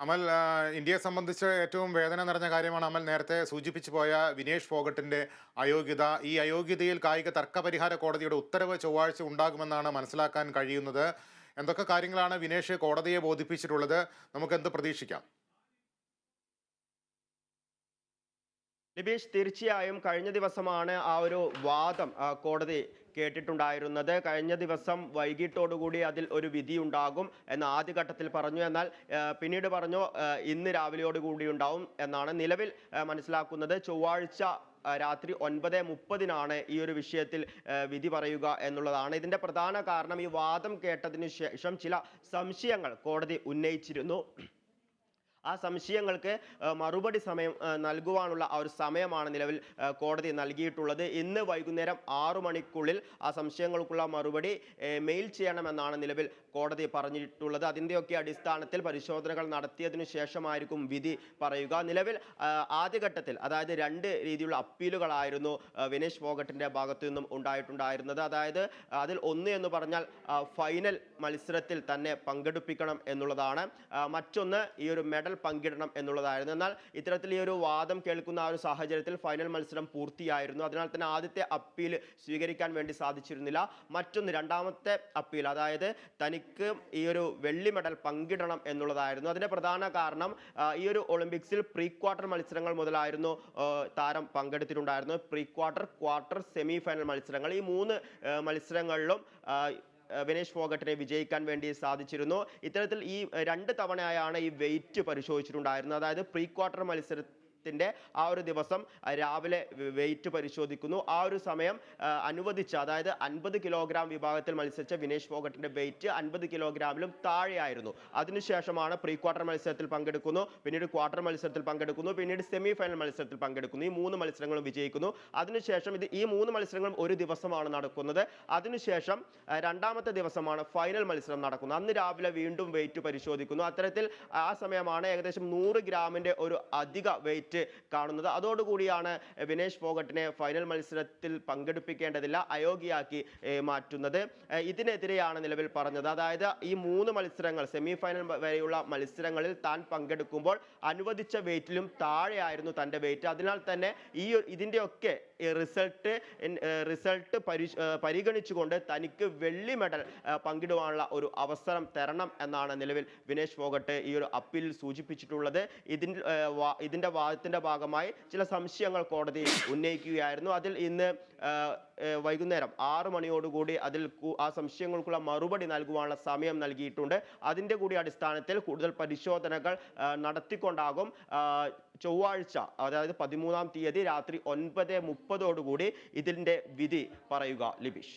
അമൽ ഇന്ത്യയെ സംബന്ധിച്ച് ഏറ്റവും വേദന നിറഞ്ഞ കാര്യമാണ് അമൽ നേരത്തെ സൂചിപ്പിച്ചു പോയ വിനേഷ് ഫോഗട്ടിന്റെ അയോഗ്യത. ഈ അയോഗ്യതയിൽ കായിക തർക്കപരിഹാര കോടതിയുടെ ഉത്തരവ് ചൊവ്വാഴ്ച ഉണ്ടാകുമെന്നാണ് മനസ്സിലാക്കാൻ കഴിയുന്നത്. എന്തൊക്കെ കാര്യങ്ങളാണ് വിനേഷ് കോടതിയെ ബോധിപ്പിച്ചിട്ടുള്ളത്? നമുക്ക് എന്ത് പ്രതീക്ഷിക്കാം? ലിബീഷ് തീർച്ചയായും കഴിഞ്ഞ ദിവസമാണ് ആ ഒരു വാദം കോടതി കേട്ടിട്ടുണ്ടായിരുന്നത്. കഴിഞ്ഞ ദിവസം വൈകിട്ടോടുകൂടി അതിൽ ഒരു വിധി ഉണ്ടാകും എന്ന് ആദ്യഘട്ടത്തിൽ പറഞ്ഞു. എന്നാൽ പിന്നീട് പറഞ്ഞു ഇന്ന് രാവിലെയോടുകൂടി ഉണ്ടാവും എന്നാണ് നിലവിൽ മനസ്സിലാക്കുന്നത്. ചൊവ്വാഴ്ച രാത്രി ഒൻപത് മുപ്പതിനാണ് ഈ ഒരു വിഷയത്തിൽ വിധി പറയുക എന്നുള്ളതാണ്. ഇതിന്റെ പ്രധാന കാരണം ഈ വാദം കേട്ടതിന് ശേഷം ചില സംശയങ്ങൾ കോടതി ഉന്നയിച്ചിരുന്നു. ആ സംശയങ്ങൾക്ക് മറുപടി സമയം നൽകുവാനുള്ള ആ ഒരു സമയമാണ് നിലവിൽ കോടതി നൽകിയിട്ടുള്ളത്. ഇന്ന് വൈകുന്നേരം ആറു മണിക്കുള്ളിൽ ആ സംശയങ്ങൾക്കുള്ള മറുപടി മെയിൽ ചെയ്യണമെന്നാണ് നിലവിൽ കോടതി പറഞ്ഞിട്ടുള്ളത്. അതിന്റെയൊക്കെ അടിസ്ഥാനത്തിൽ പരിശോധനകൾ നടത്തിയതിനു ശേഷമായിരിക്കും വിധി പറയുക. നിലവിൽ ആദ്യഘട്ടത്തിൽ അതായത് രണ്ട് രീതിയിലുള്ള അപ്പീലുകളായിരുന്നു വിനേഷ് ഫോഗട്ടിന്റെ ഭാഗത്തു നിന്നും ഉണ്ടായിട്ടുണ്ടായിരുന്നത്. അതായത് അതിൽ ഒന്ന് എന്ന് പറഞ്ഞാൽ ഫൈനൽ മത്സരത്തിൽ തന്നെ പങ്കെടുപ്പിക്കണം എന്നുള്ളതാണ്. മറ്റൊന്ന് ഈ ഒരു മെഡൽ പങ്കിടണം എന്നുള്ളതായിരുന്നു. എന്നാൽ ഇത്തരത്തിൽ ഈ ഒരു വാദം കേൾക്കുന്ന ആ ഒരു സാഹചര്യത്തിൽ ഫൈനൽ മത്സരം പൂർത്തിയായിരുന്നു. അതിനാൽ തന്നെ ആദ്യത്തെ അപ്പീൽ സ്വീകരിക്കാൻ വേണ്ടി സാധിച്ചിരുന്നില്ല. മറ്റൊന്ന് രണ്ടാമത്തെ അപ്പീൽ അതായത് തനിക്ക് ഈ ഒരു വെള്ളി മെഡൽ പങ്കിടണം എന്നുള്ളതായിരുന്നു. അതിന്റെ പ്രധാന കാരണം ഈ ഒരു ഒളിമ്പിക്സിൽ പ്രീ ക്വാർട്ടർ മത്സരങ്ങൾ മുതലായിരുന്നു താരം പങ്കെടുത്തിട്ടുണ്ടായിരുന്നു pre quarter quarter semi final മത്സരങ്ങൾ. ഈ മൂന്ന് മത്സരങ്ങളിലും വിനേഷ് ഫോഗട്ടിനെ വിജയിക്കാൻ വേണ്ടി സാധിച്ചിരുന്നു. ഇത്തരത്തിൽ ഈ രണ്ട് തവണയാണ് ഈ വെയിറ്റ് പരിശോധിച്ചിട്ടുണ്ടായിരുന്നത്. അതായത് പ്രീ ക്വാർട്ടർ മത്സരത്തിന്റെ ആ ഒരു ദിവസം രാവിലെ വെയിറ്റ് പരിശോധിക്കുന്നു. ആ ഒരു സമയം അനുവദിച്ച അതായത് അൻപത് കിലോഗ്രാം വിഭാഗത്തിൽ മത്സരിച്ച വിനേഷ് ഫോഗട്ടിന്റെ വെയിറ്റ് അൻപത് കിലോഗ്രാമിലും താഴെയായിരുന്നു. അതിനുശേഷമാണ് പ്രീ ക്വാർട്ടർ മത്സരത്തിൽ പങ്കെടുക്കുന്നു. പിന്നീട് ക്വാർട്ടർ മത്സരത്തിൽ പങ്കെടുക്കുന്നു. പിന്നീട് സെമി ഫൈനൽ മത്സരത്തിൽ പങ്കെടുക്കുന്നു. ഈ മൂന്ന് മത്സരങ്ങളും വിജയിക്കുന്നു. അതിനുശേഷം ഇത് ഈ മൂന്ന് മത്സരങ്ങളും ഒരു ദിവസമാണ് നടക്കുന്നത്. അതിനുശേഷം രണ്ടാമത്തെ ദിവസമാണ് ഫൈനൽ മത്സരം നടക്കുന്നത്. അന്ന് രാവിലെ വീണ്ടും വെയിറ്റ് പരിശോധിക്കുന്നു. അത്തരത്തിൽ ആ സമയമാണ് ഏകദേശം നൂറ് ഗ്രാമിന്റെ ഒരു അധിക വെയിറ്റ് കാണുന്നത്. അതോടുകൂടിയാണ് വിനേഷ് ഫോഗട്ടിനെ ഫൈനൽ മത്സരത്തിൽ പങ്കെടുപ്പിക്കേണ്ടതില്ല അയോഗ്യയാക്കി മാറ്റുന്നത്. ഇതിനെതിരെയാണ് നിലവിൽ പറഞ്ഞത്. അതായത് ഈ മൂന്ന് മത്സരങ്ങൾ സെമി ഫൈനൽ വരെയുള്ള മത്സരങ്ങളിൽ താൻ പങ്കെടുക്കുമ്പോൾ അനുവദിച്ച വെയിറ്റിലും താഴെയായിരുന്നു തന്റെ വെയിറ്റ് അതിനാൽ തന്നെ ഈ ഇതിന്റെയൊക്കെ റിസൾട്ട് റിസൾട്ട് പരി പരിഗണിച്ചുകൊണ്ട് തനിക്ക് വെള്ളി മെഡൽ പങ്കിടുവാനുള്ള ഒരു അവസരം തരണം എന്നാണ് നിലവിൽ വിനേഷ് ഫോഗട്ട് ഈ ഒരു അപ്പീൽ സൂചിപ്പിച്ചിട്ടുള്ളത്. ഇതിന്റെ ഇതിന്റെ വാ- വാദത്തിന്റെ ഭാഗമായി ചില സംശയങ്ങൾ കോടതി ഉന്നയിക്കുകയായിരുന്നു. അതിൽ ഇന്ന് വൈകുന്നേരം ആറു മണിയോടുകൂടി അതിൽ ആ സംശയങ്ങൾക്കുള്ള മറുപടി നൽകുവാനുള്ള സമയം നൽകിയിട്ടുണ്ട്. അതിന്റെ കൂടി അടിസ്ഥാനത്തിൽ കൂടുതൽ പരിശോധനകൾ നടത്തിക്കൊണ്ടാകും. ചൊവ്വാഴ്ച അതായത് പതിമൂന്നാം തീയതി രാത്രി ഒൻപത് മുപ്പതോടുകൂടി ഇതിന്റെ വിധി പറയുക ലിബീഷ്.